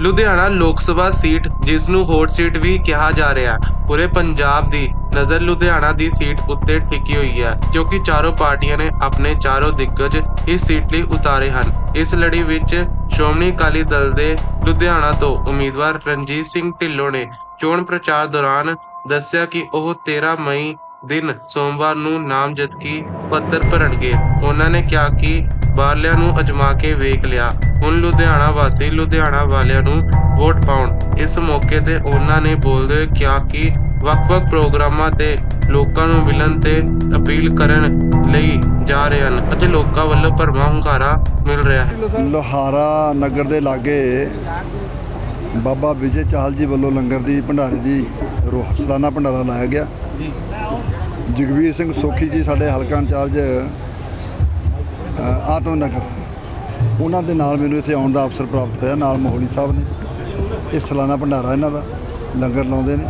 ਲੁਧਿਆਣਾ ਲੋਕ ਸਭਾ ਸੀਟ, ਜਿਸ ਨੂੰ ਹੌਟ ਸੀਟ ਵੀ ਕਿਹਾ ਜਾ ਰਿਹਾ ਪੂਰੇ ਪੰਜਾਬ ਦੀ ਨਜ਼ਰ ਲੁਧਿਆਣਾ ਦੀ ਸੀਟ ਉੱਤੇ ਟਿਕੀ ਹੋਈ ਹੈ ਕਿਉਂਕਿ ਚਾਰੋਂ ਪਾਰਟੀਆਂ ਨੇ ਆਪਣੇ ਚਾਰੋਂ ਦਿੱਗਜ ਇਸ ਸੀਟ ਲਈ ਉਤਾਰੇ ਹਨ। ਇਸ ਲੜੀ ਵਿੱਚ ਸ਼੍ਰੋਮਣੀ ਅਕਾਲੀ ਦਲ ਦੇ ਲੁਧਿਆਣਾ ਤੋਂ ਉਮੀਦਵਾਰ ਰਣਜੀਤ ਸਿੰਘ ਢਿੱਲੋਂ ਨੇ ਚੋਣ ਪ੍ਰਚਾਰ ਦੌਰਾਨ ਦੱਸਿਆ ਕਿ ਉਹ 13 ਮਈ ਦਿਨ ਸੋਮਵਾਰ ਨੂੰ ਨਾਮਜ਼ਦਗੀ ਪੱਤਰ ਭਰਨਗੇ। ਉਹਨਾਂ ਨੇ ਕਿਹਾ ਕਿ ਬਾਹਰਲਿਆਂ ਨੂੰ ਅਜਮਾ ਕੇ ਵੇਖ ਲਿਆ। ਹੁਣ ਲੁਧਿਆਣਾ ਵਾਸੀ ਲੁਧਿਆਣਾ ਵਾਲਿਆਂ ਨੂੰ ਵੋਟ ਪਾਉਣ। ਇਸ ਮੌਕੇ ਤੇ ਉਹਨਾਂ ਨੇ ਬੋਲਦੇ ਕਿਹਾ ਕਿ ਵੱਖ-ਵੱਖ ਪ੍ਰੋਗਰਾਮਾਂ ਤੇ ਲੋਕਾਂ ਨੂੰ ਮਿਲਣ ਤੇ ਅਪੀਲ ਕਰਨ ਲਈ ਜਾ ਰਹੇ ਹਨ ਅਤੇ ਲੋਕਾਂ ਵੱਲੋਂ ਭਰਵਾਂ ਹੁੰਗਾਰਾ ਮਿਲ ਰਿਹਾ ਹੈ। ਲੋਹਾਰਾ ਨਗਰ ਦੇ ਲਾਗੇ ਬਾਬਾ ਵਿਜੇ ਚਾਹਲ ਜੀ ਵੱਲੋਂ ਲੰਗਰ ਦੀ ਭੰਡਾਰੇ ਦੀ ਰੋਹ ਸਾਲਾਨਾ ਭੰਡਾਰਾ ਲਾਇਆ ਗਿਆ। ਜਗਵੀਰ ਸਿੰਘ ਸੋਖੀ ਜੀ ਸਾਡੇ ਹਲਕਾ ਇੰਚਾਰਜ ਆਤਮ ਨਗਰ। ਉਹਨਾਂ ਦੇ ਨਾਲ ਮੈਨੂੰ ਇੱਥੇ ਆਉਣ ਦਾ ਅਵਸਰ ਪ੍ਰਾਪਤ ਹੋਇਆ, ਨਾਲ ਮੋਹਲੀ ਸਾਹਿਬ ਨੇ। ਇਹ ਸਾਲਾਨਾ ਭੰਡਾਰਾ ਇਹਨਾਂ ਦਾ, ਲੰਗਰ ਲਾਉਂਦੇ ਨੇ।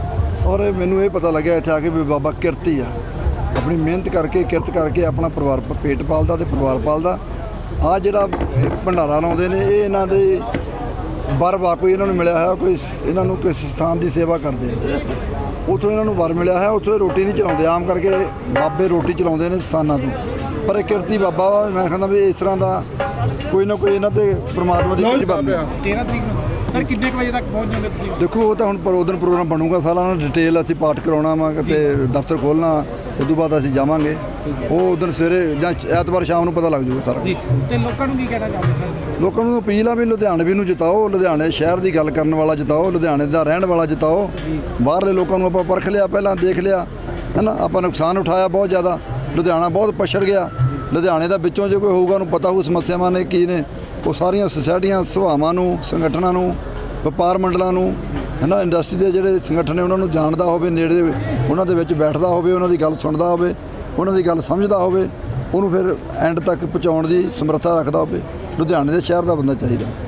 ਔਰ ਮੈਨੂੰ ਇਹ ਪਤਾ ਲੱਗਿਆ ਇੱਥੇ ਆ ਕੇ ਵੀ ਬਾਬਾ ਕਿਰਤੀ ਆ। ਆਪਣੀ ਮਿਹਨਤ ਕਰਕੇ, ਕਿਰਤ ਕਰਕੇ ਆਪਣਾ ਪਰਿਵਾਰ, ਪੇਟ ਪਾਲਦਾ ਤੇ ਪਰਿਵਾਰ ਪਾਲਦਾ। ਆ ਜਿਹੜਾ ਭੰਡਾਰਾ ਲਾਉਂਦੇ ਨੇ, ਇਹ ਇਹਨਾਂ ਦੇ ਬਰ ਵਾ ਕੋਈ ਇਹਨਾਂ ਨੂੰ ਮਿਲਿਆ ਹੋਇਆ, ਕੋਈ ਇਹਨਾਂ ਨੂੰ ਕਿਸ ਸਥਾਨ ਦੀ ਸੇਵਾ ਕਰਦੇ ਆ। ਉਥੋਂ ਇਹਨਾਂ ਨੂੰ ਵਰ ਮਿਲਿਆ ਹੈ ਉਥੋਂ ਰੋਟੀ ਨਹੀਂ ਚਲਾਉਂਦੇ। ਆਮ ਕਰਕੇ ਬਾਬੇ ਰੋਟੀ ਚਲਾਉਂਦੇ ਨੇ ਸਥਾਨਾਂ ਤੋਂ। ਪਰ ਕਿਰਤੀ ਬਾਬਾ ਵਾ, ਮੈਂ ਕਹਿੰਦਾ ਵੀ ਇਸ ਤਰ੍ਹਾਂ ਦਾ ਕੋਈ ਨਾ ਕੋਈ ਇਹਨਾਂ ਤੇ ਪ੍ਰਮਾਤਮਾ ਦੀ ਕੁਝ ਬਰਨੀ 13 ਤਰੀਕ ਨੂੰ। ਸਰ ਕਿੰਨੇ ਵਜੇ ਤੱਕ ਪਹੁੰਚ ਜਾਓਗੇ ਤੁਸੀਂ? ਦੇਖੋ ਉਹ ਤਾਂ ਹੁਣ ਪਰ ਉਦੋਂ ਪ੍ਰੋਗਰਾਮ ਬਣੂਗਾ ਸਾਲਾ ਡਿਟੇਲ ਅਸੀਂ ਪਾਠ ਕਰਾਉਣਾ ਵਾ ਤੇ ਦਫ਼ਤਰ ਖੋਲਣਾ ਉਸ ਤੋਂ ਬਾਅਦ ਅਸੀਂ ਜਾਵਾਂਗੇ। ਉਹ ਉਦੋਂ ਸਵੇਰੇ ਜਾਂ ਐਤਵਾਰ ਸ਼ਾਮ ਨੂੰ ਪਤਾ ਲੱਗ ਜਾਊਗਾ ਸਾਰਾ ਕੁਛ। ਤੇ ਲੋਕਾਂ ਨੂੰ ਕੀ ਕਹਿਣਾ ਚਾਹੁੰਦੇ ਸਰ? ਲੋਕਾਂ ਨੂੰ ਅਪੀਲ ਆ ਵੀ ਲੁਧਿਆਣਵੀ ਨੂੰ ਜਿਤਾਓ ਲੁਧਿਆਣੇ ਸ਼ਹਿਰ ਦੀ ਗੱਲ ਕਰਨ ਵਾਲਾ ਜਿਤਾਓ ਲੁਧਿਆਣੇ ਦਾ ਰਹਿਣ ਵਾਲਾ ਜਿਤਾਓ। ਬਾਹਰਲੇ ਲੋਕਾਂ ਨੂੰ ਆਪਾਂ ਪਰਖ ਲਿਆ ਪਹਿਲਾਂ ਦੇਖ ਲਿਆ ਹੈਨਾ? ਆਪਾਂ ਨੁਕਸਾਨ ਉਠਾਇਆ ਬਹੁਤ ਜ਼ਿਆਦਾ। ਲੁਧਿਆਣਾ ਬਹੁਤ ਪਛੜ ਗਿਆ। ਲੁਧਿਆਣੇ ਦਾ ਵਿੱਚੋਂ ਜੇ ਕੋਈ ਹੋਊਗਾ, ਉਹਨੂੰ ਪਤਾ ਹੋਊ ਸਮੱਸਿਆਵਾਂ ਨੇ ਕੀ ਨੇ। ਉਹ ਸਾਰੀਆਂ ਸੁਸਾਇਟੀਆਂ, ਸਭਾਵਾਂ ਨੂੰ, ਸੰਗਠਨਾਂ ਨੂੰ, ਵਪਾਰ ਮੰਡਲਾਂ ਨੂੰ, ਹੈਨਾ, ਇੰਡਸਟਰੀ ਦੇ ਜਿਹੜੇ ਸੰਗਠਨ ਨੇ, ਉਹਨਾਂ ਨੂੰ ਜਾਣਦਾ ਹੋਵੇ, ਨੇੜੇ ਉਹਨਾਂ ਦੇ ਵਿੱਚ ਬੈਠਦਾ ਹੋਵੇ, ਉਹਨਾਂ ਦੀ ਗੱਲ ਸੁਣਦਾ ਹੋਵੇ, ਉਹਨਾਂ ਦੀ ਗੱਲ ਸਮਝਦਾ ਹੋਵੇ, ਉਹਨੂੰ ਫਿਰ ਐਂਡ ਤੱਕ ਪਹੁੰਚਾਉਣ ਦੀ ਸਮਰੱਥਾ ਰੱਖਦਾ ਹੋਵੇ। ਲੁਧਿਆਣੇ ਦੇ ਸ਼ਹਿਰ ਦਾ ਬੰਦਾ ਚਾਹੀਦਾ।